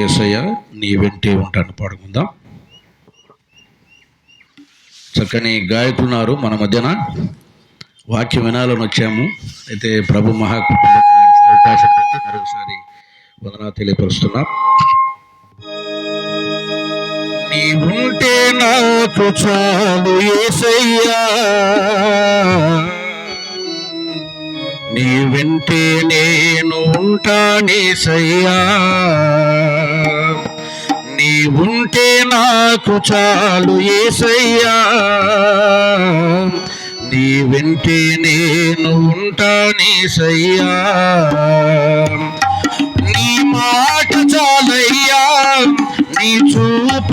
ఏసయ్య నీ వెంటే ఉంటాను. పాడుకుందాం. చక్కని గాయకులున్నారు మన మధ్యన. వాక్యం వినాలని వచ్చాము. అయితే ప్రభు మహాకృపలో అవకాశం పెట్టి మరొకసారి వందనా తెలియపరుస్తున్నాం. నీవుంటే నాకు చాలు ఏసయ్యా. నీ వెంటే నేను ఉంటానేసయ్యా నీ ఉంటే నాకు చాలు ఏసయ్యా నీ వెంటే నేను ఉంటానేసయ్యా నీ మాట చాలయ్యా నీ చూ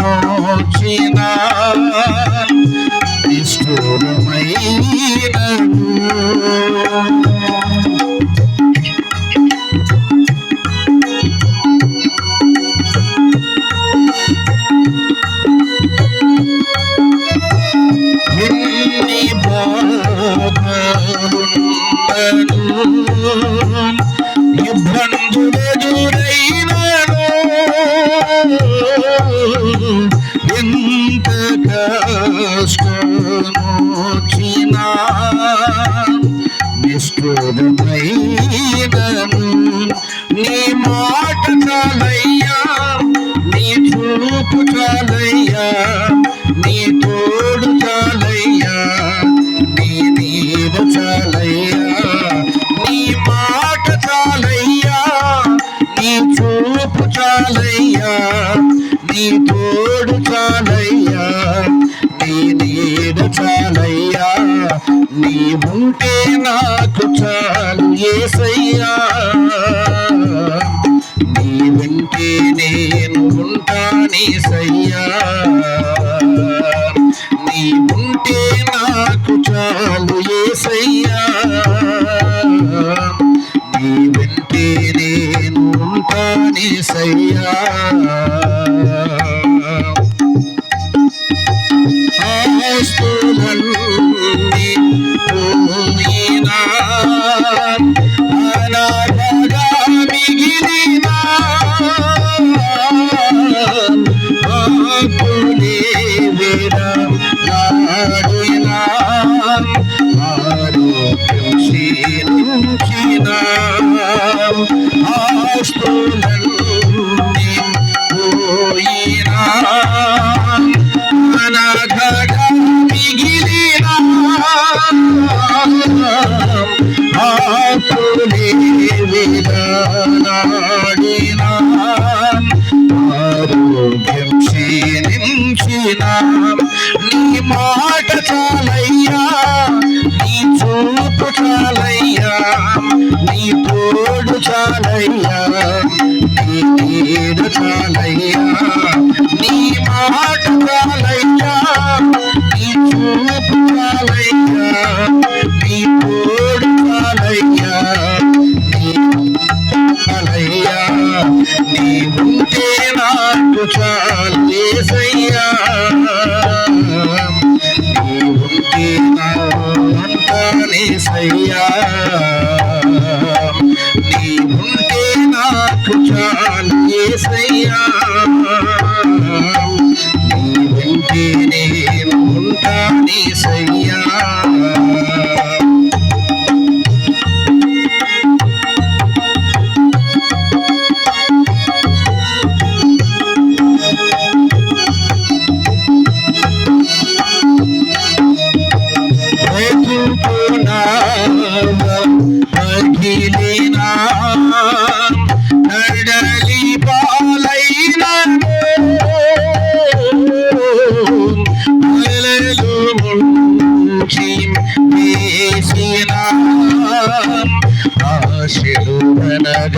পৌঁছনা বিষ্ণুর মাইনা చాలయ్యా నీ తోడు చాలయ్యా నీ నీడ చాలయ్యా నీ ఉంటే నాకు చాలు ఏసయ్యా. నీ వెంటే నేను ఉంటానేసయ్యా నీ ఆరోగ్యం క్షీణించిన నీ మాట చాలయ్యా నీ చూపు చాలయ్యా నీ తోడు చాలయ్యా నీ నీడ చాలయ్యా నీ మాట చాలయ్యా నీ చూపు చాలయ్యా నీ తోడు చాలేసయ్యా Thank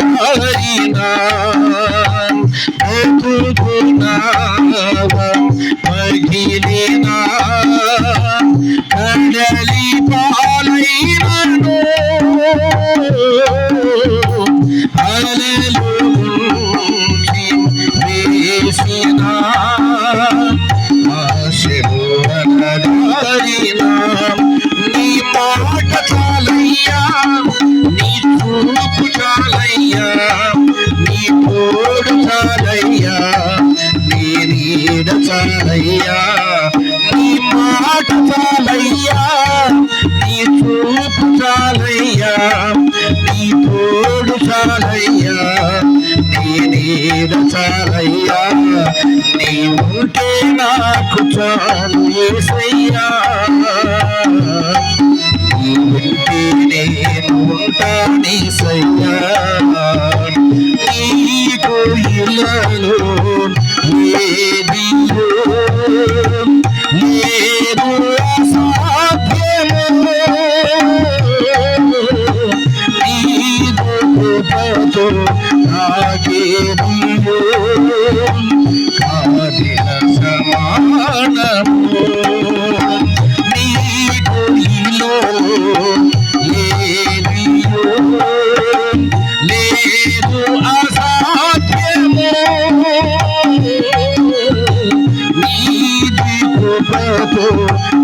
you. చాలయ్యా నీ చూపు చాలయ్యా నీ తోడు చాలయ్యా నీ నీడ చాలయ్యా నీ ఉంటే నాకు చాలు.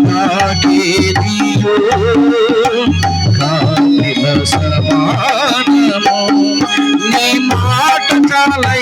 నాకేదియో కాలిన సమానము నీ మాట చాలా